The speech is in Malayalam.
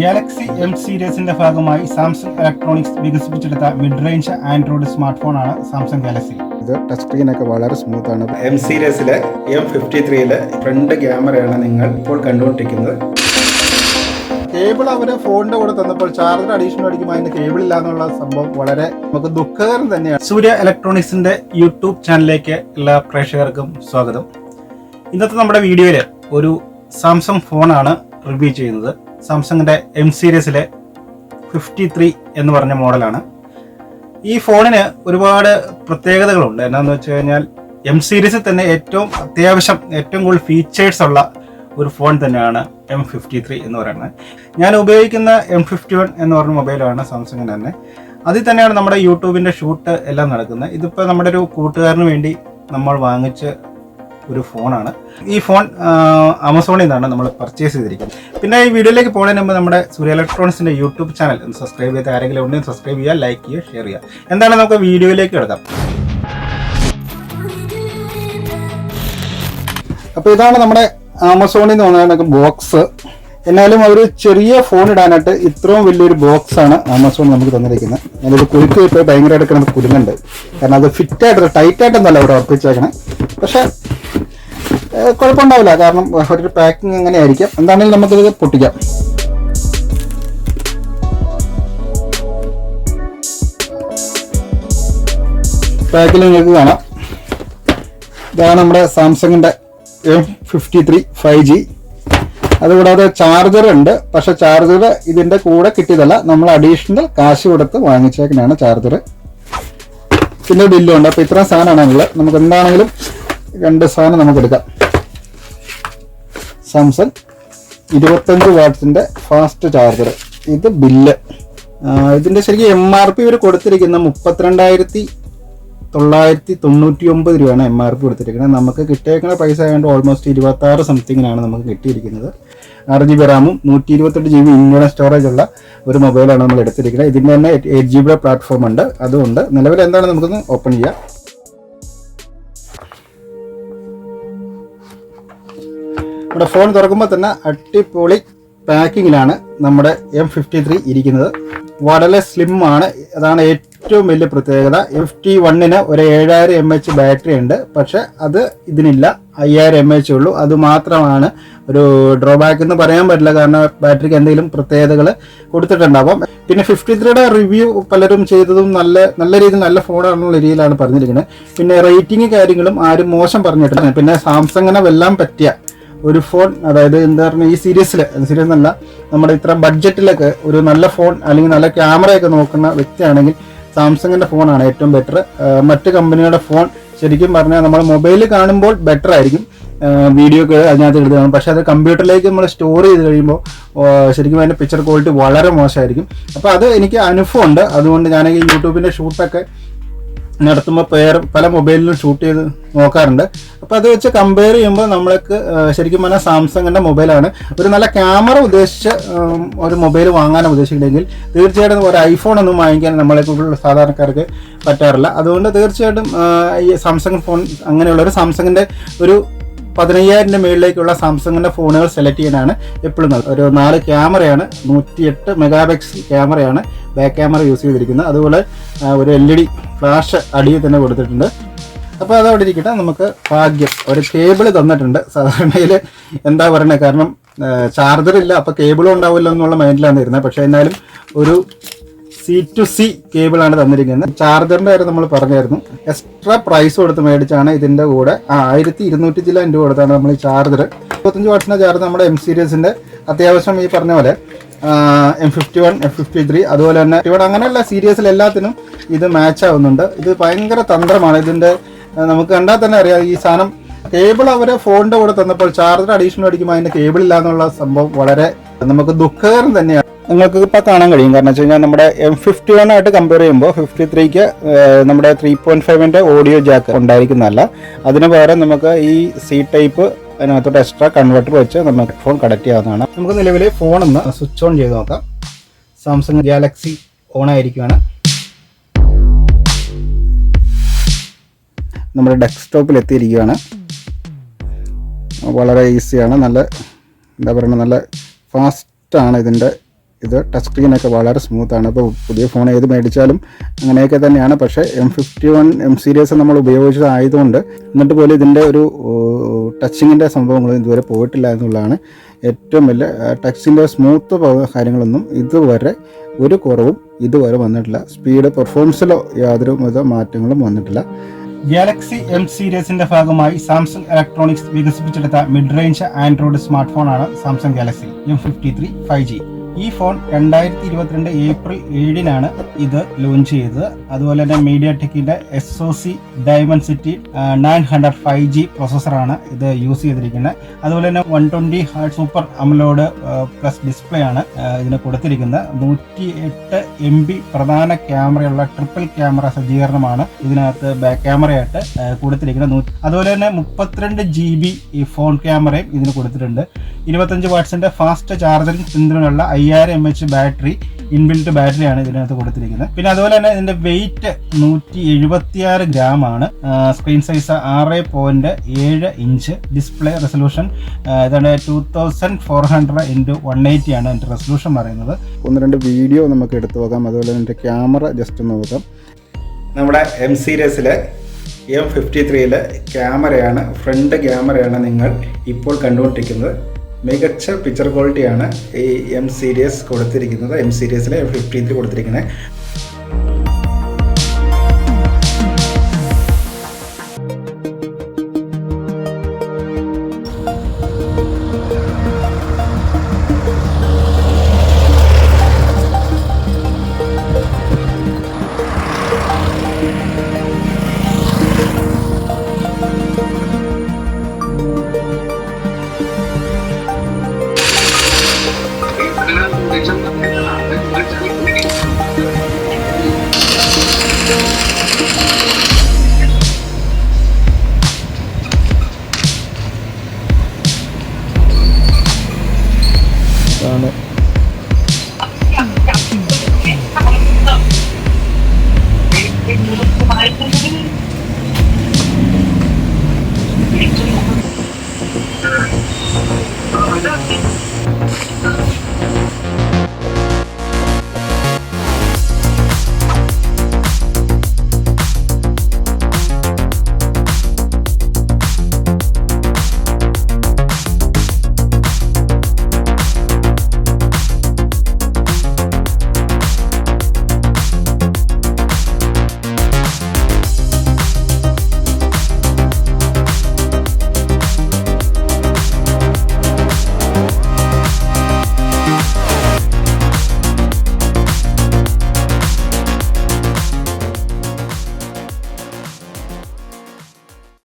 ഗാലക്സി എം സീരീസിന്റെ ഭാഗമായി സാംസങ് ഇലക്ട്രോണിക്സ് വികസിപ്പിച്ചെടുത്ത മിഡ് റേഞ്ച് ആൻഡ്രോയിഡ് സ്മാർട്ട് ഫോണാണ് സാംസങ് ഗാലക്സി ഇത് ടച്ച് സ്ക്രീൻ ഒക്കെ വളരെ സ്മൂത്ത് ആണ്. എം സീരീസിലെ എം ഫിഫ്റ്റി ത്രീയിലെ ഫ്രണ്ട് ക്യാമറയാണ് നിങ്ങൾ ഇപ്പോൾ കണ്ടുകൊണ്ടിരിക്കുന്നത്. കേബിൾ അവർ ഫോണിന്റെ കൂടെ തന്നപ്പോൾ ചാർജർ അഡീഷണൽ അടിക്കുമ്പോൾ അതിന്റെ കേബിൾ ഇല്ല എന്നുള്ള സംഭവം വളരെ നമുക്ക് ദുഃഖകരം തന്നെയാണ്. സൂര്യ ഇലക്ട്രോണിക്സിന്റെ യൂട്യൂബ് ചാനലിലേക്ക് എല്ലാ പ്രേക്ഷകർക്കും സ്വാഗതം. ഇന്നത്തെ നമ്മുടെ വീഡിയോയിൽ ഒരു സാംസങ് ഫോണാണ് റിവ്യൂ ചെയ്യുന്നത്. സാംസങ്ങിന്റെ എം സീരീസിലെ ഫിഫ്റ്റി ത്രീ എന്ന് പറഞ്ഞ മോഡലാണ്. ഈ ഫോണിന് ഒരുപാട് പ്രത്യേകതകളുണ്ട്. എന്നാന്ന് വെച്ച് കഴിഞ്ഞാൽ എം സീരീസിൽ തന്നെ ഏറ്റവും അത്യാവശ്യം ഏറ്റവും കൂടുതൽ ഫീച്ചേഴ്സ് ഉള്ള ഒരു ഫോൺ തന്നെയാണ് എം ഫിഫ്റ്റി ത്രീ എന്ന് പറയുന്നത്. ഞാൻ ഉപയോഗിക്കുന്ന എം ഫിഫ്റ്റി വൺ എന്ന് പറഞ്ഞ മൊബൈലാണ് സാംസങ്ങിന്റെ തന്നെ. അതിൽ തന്നെയാണ് നമ്മുടെ യൂട്യൂബിന്റെ ഷൂട്ട് എല്ലാം നടക്കുന്നത്. ഇതിപ്പോൾ നമ്മുടെ ഒരു കൂട്ടുകാരന് വേണ്ടി നമ്മൾ വാങ്ങിച്ച ഒരു ഫോണാണ്. ഈ ഫോൺ ആമസോണിൽ നിന്നാണ് നമ്മൾ പർച്ചേസ് ചെയ്തിരിക്കുന്നത്. പിന്നെ ഈ വീഡിയോയിലേക്ക് പോകുന്നതിന് മുമ്പ് നമ്മുടെ സൂര്യ ഇലക്ട്രോണിക്സിന്റെ യൂട്യൂബ് ചാനൽ ഒന്ന് സബ്സ്ക്രൈബ് ചെയ്ത് ആരെങ്കിലും ഉണ്ടെങ്കിൽ സബ്സ്ക്രൈബ് ചെയ്യുക ലൈക്ക് ചെയ്യുക ഷെയർ ചെയ്യുക. എന്താണ് നമുക്ക് വീഡിയോയിലേക്ക് കിടക്കാം. അപ്പോൾ ഇതാണ് നമ്മുടെ ആമസോണിൽ നിന്ന് വന്ന ബോക്സ് എന്നാലും അവർ ചെറിയ ഫോൺ ഇടാനായിട്ട് ഇത്രയും വലിയൊരു ബോക്സ് ആണ് ആമസോൺ നമുക്ക് തന്നിരിക്കുന്നത്. ഞാനൊരു കുലുക്ക് ഇപ്പോൾ ഭയങ്കരമായിട്ട് കിടന്ന് കുലുങ്ങുണ്ട് കാരണം അത് ഫിറ്റായിട്ട് ടൈറ്റായിട്ടൊന്നല്ല അവിടെ ഉറപ്പിച്ചേക്കണേ. പക്ഷെ കുഴപ്പമുണ്ടാവില്ല. കാരണം ഒരു പാക്കിങ് എങ്ങനെ ആയിരിക്കും എന്താണെങ്കിലും നമുക്കിത് പൊട്ടിക്കാം. പാക്കിൽ നിങ്ങൾക്ക് കാണാം. ഇതാണ് നമ്മുടെ സാംസങ്ങിന്റെ M fifty three five G അതുകൂടാതെ ചാർജർ ഉണ്ട്. പക്ഷെ ചാർജർ ഇതിന്റെ കൂടെ കിട്ടിയതല്ല. നമ്മൾ അഡീഷണൽ കാശ് കൊടുത്ത് വാങ്ങിച്ചേക്കുന്നതാണ് ചാർജർ പിന്നെ ബില്ലും ഉണ്ട്. അപ്പോൾ ഇത്രയും സാധനമാണ് ഉള്ളത്. നമുക്ക് എന്താണെങ്കിലും രണ്ട് സാധനം നമുക്ക് എടുക്കാം. സാംസങ് ഇരുപത്തഞ്ച് വാട്ട്സിന്റെ ഫാസ്റ്റ് ചാർജർ. ഇത് ബില്ല്. ഇതിന്റെ ശരിക്കും എം ആർ പി ഇവർ കൊടുത്തിരിക്കുന്ന മുപ്പത്തിരണ്ടായിരത്തി തൊള്ളായിരത്തി തൊണ്ണൂറ്റി ഒമ്പത് രൂപയാണ് എം ആർ പി കൊടുത്തിരിക്കുന്നത്. നമുക്ക് കിട്ടിയേക്കുന്ന പൈസ ആയതുകൊണ്ട് ഓൾമോസ്റ്റ് ഇരുപത്തി ആറ് സംതിങ്ങിനാണ് നമുക്ക് കിട്ടിയിരിക്കുന്നത്. ആറ് ജി ബി റാമും നൂറ്റി ഇരുപത്തെട്ട് ജി ബി ഇന്റർണൽ സ്റ്റോറേജ് ഉള്ള ഒരു മൊബൈലാണ് നമ്മൾ എടുത്തിരിക്കുന്നത്. ഇതിന്റെ തന്നെ എയ്റ്റ് ജി ബിയുടെ പ്ലാറ്റ്ഫോം ഉണ്ട്. അതുകൊണ്ട് നിലവിൽ എന്താണ് നമുക്കൊന്ന് ഓപ്പൺ ചെയ്യാം. നമ്മുടെ ഫോൺ തുറക്കുമ്പോൾ തന്നെ അടിപൊളി പാക്കിങ്ങിലാണ് നമ്മുടെ എം ഫിഫ്റ്റി ത്രീ ഇരിക്കുന്നത്. വളരെ സ്ലിം ആണ്. അതാണ് ഏറ്റവും വലിയ പ്രത്യേകത. എഫ് ടി വണ്ണിന് ഒരു ഏഴായിരം എം എച്ച് ബാറ്ററി ഉണ്ട്. പക്ഷെ അത് ഇതിനില്ല. അയ്യായിരം എം എച്ച് ഉള്ളൂ. അത് മാത്രമാണ് ഒരു ഡ്രോബാക്ക് എന്ന് പറയാൻ പറ്റില്ല. കാരണം ബാറ്ററിക്ക് എന്തെങ്കിലും പ്രത്യേകതകൾ കൊടുത്തിട്ടുണ്ടാവും പിന്നെ ഫിഫ്റ്റി ത്രീയുടെ റിവ്യൂ പലരും ചെയ്തതും നല്ല നല്ല രീതിയിൽ നല്ല ഫോണാണെന്നുള്ള രീതിയിലാണ് പറഞ്ഞിരിക്കുന്നത്. പിന്നെ റേറ്റിംഗ് കാര്യങ്ങളും ആരും മോശം പറഞ്ഞിട്ടില്ല. പിന്നെ സാംസങ്ങിനെ വെല്ലാൻ പറ്റിയ ഒരു ഫോൺ അതായത് എന്താ പറഞ്ഞാൽ ഈ സീരീസിൽ സീരീസ് എന്നല്ല നമ്മുടെ ഇത്ര ബഡ്ജറ്റിലൊക്കെ ഒരു നല്ല ഫോൺ അല്ലെങ്കിൽ നല്ല ക്യാമറയൊക്കെ നോക്കുന്ന വ്യക്തിയാണെങ്കിൽ സാംസങ്ങിന്റെ ഫോണാണ് ഏറ്റവും ബെറ്റർ മറ്റ് കമ്പനികളുടെ ഫോൺ ശരിക്കും പറഞ്ഞാൽ നമ്മൾ മൊബൈലിൽ കാണുമ്പോൾ ബെറ്റർ ആയിരിക്കും. വീഡിയോ ഒക്കെ അതിനകത്ത് എടുത്താണ് പക്ഷേ അത് കമ്പ്യൂട്ടറിലേക്ക് നമ്മൾ സ്റ്റോർ ചെയ്ത് കഴിയുമ്പോൾ ശരിക്കും അതിന്റെ പിക്ചർ ക്വാളിറ്റി വളരെ മോശമായിരിക്കും. അപ്പോൾ അത് എനിക്ക് അനുഭവമുണ്ട്. അതുകൊണ്ട് ഞാൻ ഈ യൂട്യൂബിന്റെ ഷൂട്ടൊക്കെ നടത്തുമ്പോൾ പേർ പല മൊബൈലിലും ഷൂട്ട് ചെയ്ത് നോക്കാറുണ്ട്. അപ്പോൾ അത് വെച്ച് കമ്പയർ ചെയ്യുമ്പോൾ നമ്മൾക്ക് ശരിക്കും പറഞ്ഞാൽ സാംസങ്ങിന്റെ മൊബൈലാണ് ഒരു നല്ല ക്യാമറ ഉദ്ദേശിച്ച ഒരു മൊബൈൽ വാങ്ങാൻ ഉദ്ദേശിക്കുന്നെങ്കിൽ തീർച്ചയായിട്ടും ഒരു ഐഫോൺ ഒന്നും വാങ്ങിക്കാൻ നമ്മളെ കൂടുതൽ സാധാരണക്കാർക്ക് പറ്റാറില്ല. അതുകൊണ്ട് തീർച്ചയായിട്ടും ഈ സാംസങ് ഫോൺ അങ്ങനെയുള്ള ഒരു സാംസങ്ങിന്റെ ഒരു പതിനയ്യായിരത്തിന്റെ മുകളിലേക്കുള്ള സാംസങ്ങിന്റെ ഫോണുകൾ സെലക്ട് ചെയ്യാനാണ് എപ്പോഴും ഒരു നാല് ക്യാമറയാണ് നൂറ്റിയെട്ട് മെഗാപിക്സൽ ക്യാമറയാണ് ബാക്ക് ക്യാമറ യൂസ് ചെയ്തിരിക്കുന്നത്. അതുപോലെ ഒരു എൽ ഇ ഡി ഫ്ലാഷ് അടിയിൽ തന്നെ കൊടുത്തിട്ടുണ്ട്. അപ്പോൾ അതവിടെ ഇരിക്കട്ടെ. നമുക്ക് ഭാഗ്യം ഒരു കേബിൾ തന്നിട്ടുണ്ട്. സാധാരണയിൽ എന്താ പറയുന്നത് കാരണം ചാർജർ ഇല്ല. അപ്പോൾ കേബിളും ഉണ്ടാവില്ല എന്നുള്ള മൈൻഡിലാണ് ഇരുന്നത്. പക്ഷേ എന്നാലും ഒരു സി ടു സി ആണ് തന്നിരിക്കുന്നത്. ചാർജറിന്റെ കാര്യം നമ്മൾ പറഞ്ഞായിരുന്നു. എക്സ്ട്രാ പ്രൈസ് കൊടുത്ത് മേടിച്ചാണ് ഇതിന്റെ കൂടെ. ആയിരത്തി ഇരുന്നൂറ്റി ചില രൂപ കൊടുത്താണ് നമ്മൾ ഈ ചാർജർ ഇരുപത്തഞ്ച് വാട്സിന്റെ ചാർജ് നമ്മുടെ എം സീരീസിന്റെ അത്യാവശ്യം ഈ പറഞ്ഞ പോലെ M fifty one F fifty three അതുപോലെ തന്നെ ഇവിടെ അങ്ങനെയുള്ള സീരീസിൽ എല്ലാത്തിനും ഇത് മാച്ച് ആവുന്നുണ്ട്. ഇത് ഭയങ്കര തന്ത്രമാണ്. ഇതിന്റെ നമുക്ക് കണ്ടാൽ തന്നെ അറിയാം ഈ സാധനം കേബിൾ അവർ ഫോണിന്റെ കൂടെ തന്നപ്പോൾ ചാർജർ അഡീഷണൽ അടിക്കുമ്പോൾ അതിന്റെ കേബിൾ ഇല്ല എന്നുള്ള സംഭവം വളരെ നമുക്ക് ദുഃഖകരം തന്നെയാണ്. നിങ്ങൾക്ക് ഇപ്പോൾ കാണാൻ കഴിയും. കാരണം വെച്ച് കഴിഞ്ഞാൽ നമ്മുടെ എം ഫിഫ്റ്റി വൺ ആയിട്ട് കമ്പയർ ചെയ്യുമ്പോൾ ഫിഫ്റ്റി ത്രീക്ക് നമ്മുടെ ത്രീ പോയിന്റ് ഫൈവിന്റെ ഓഡിയോ ജാക്ക് ഉണ്ടായിരിക്കുന്നതല്ല. അതിന് പകരം നമുക്ക് ഈ സി ടൈപ്പ് അതിനകത്തോട്ട് എക്സ്ട്രാ കൺവെർട്ടർ വെച്ച് നമുക്ക് ഫോൺ കണക്ട് ചെയ്യാവുന്നതാണ്. നമുക്ക് നിലവിൽ ഫോൺ ഒന്ന് സ്വിച്ച് ഓൺ ചെയ്ത് നോക്കാം. സാംസങ് ഗാലക്സി ഓൺ ആയിരിക്കുകയാണ് നമ്മുടെ ഡെസ്ക്ടോപ്പിൽ എത്തിയിരിക്കുകയാണ് വളരെ ഈസിയാണ് നല്ല എന്താ പറയുക നല്ല ഫാസ്റ്റാണ് ഇതിന്റെ ഇത് ടച്ച് സ്ക്രീനൊക്കെ വളരെ സ്മൂത്താണ് അപ്പോൾ പുതിയ ഫോൺ ഏത് മേടിച്ചാലും അങ്ങനെയൊക്കെ തന്നെയാണ്. പക്ഷേ M fifty one M series നമ്മൾ ഉപയോഗിച്ചതായതുകൊണ്ട് എന്നിട്ട് പോലും ഇതിന്റെ ഒരു ടച്ചിങ്ങിന്റെ സംഭവങ്ങൾ ഇതുവരെ പോയിട്ടില്ല എന്നുള്ളതാണ് ഏറ്റവും വലിയ ടച്ചിന്റെ സ്മൂത്ത് കാര്യങ്ങളൊന്നും ഇതുവരെ ഒരു കുറവും ഇതുവരെ വന്നിട്ടില്ല. സ്പീഡ് പെർഫോമൻസിലോ യാതൊരു വിധ മാറ്റങ്ങളും വന്നിട്ടില്ല. ഗാലക്സി എം സീരീസിന്റെ ഭാഗമായി സാംസങ് ഇലക്ട്രോണിക്സ് വികസിപ്പിച്ചെടുത്ത മിഡ് റേഞ്ച് ആൻഡ്രോയിഡ് സ്മാർട്ട് ഫോണാണ് Samsung Galaxy M fifty three five G ഈ ഫോൺ രണ്ടായിരത്തി ഇരുപത്തിരണ്ട് ഏപ്രിൽ ഏഴിനാണ് ഇത് ലോഞ്ച് ചെയ്തത്. അതുപോലെ തന്നെ media ടെക്കിന്റെ S O C Dimensity nine hundred five G പ്രൊസസ്സറാണ് ഇത് യൂസ് ചെയ്തിരിക്കുന്നത്. അതുപോലെ തന്നെ one twenty hertz super AMOLED plus display ആണ് ഇതിന് കൊടുത്തിരിക്കുന്നത്. നൂറ്റി എട്ട് എം ബി പ്രധാന ക്യാമറയുള്ള ട്രിപ്പിൾ ക്യാമറ സജ്ജീകരണമാണ് ഇതിനകത്ത് ബാക്ക് ക്യാമറയായിട്ട് കൊടുത്തിരിക്കുന്നത്. അതുപോലെ തന്നെ മുപ്പത്തിരണ്ട് ജി ബി ഈ ഫോൺ ക്യാമറയും ഇതിന് കൊടുത്തിട്ടുണ്ട്. ഇരുപത്തഞ്ച് വാട്ട്സിന്റെ ഫാസ്റ്റ് ചാർജിംഗ് പിന്തുണയുള്ള അയ്യായിരം എം എച്ച് ബാറ്ററി ഇൻബിൽറ്റ് ബാറ്ററിയാണ് ഇതിനകത്ത് കൊടുത്തിരിക്കുന്നത്. പിന്നെ അതുപോലെ തന്നെ ഇതിന്റെ വെയിറ്റ് നൂറ്റി എഴുപത്തിയാറ് ഗ്രാം ആണ് സ്ക്രീൻ സൈസ് ആറ് പോയിന്റ് ഏഴ് ഇഞ്ച് ഡിസ്പ്ലേ റെസൊല്യൂഷൻ ഇതാണ് two thousand four hundred into one eighty ആണ് അതിന്റെ റെസൊല്യൂഷൻ പറയുന്നത്. ഒന്ന് രണ്ട് വീഡിയോ നമുക്ക് എടുത്തു നോക്കാം. അതുപോലെ തന്നെ ക്യാമറ ജസ്റ്റ് നോക്കാം. നമ്മുടെ എം സീരീസിലെ എം ഫിഫ്റ്റി ത്രീയിലെ ക്യാമറയാണ് ഫ്രണ്ട് ക്യാമറയാണ് നിങ്ങൾ ഇപ്പോൾ കണ്ടുകൊണ്ടിരിക്കുന്നത്. മികച്ച പിക്ചർ ക്വാളിറ്റിയാണ് ഈ എം സീരീസ് കൊടുത്തിരിക്കുന്നത്. എം സീരീസിലെ ഫിഫ്റ്റീൻത്തിൽ ഫിഫ്റ്റി ത്രീ കൊടുത്തിരിക്കുന്നത്.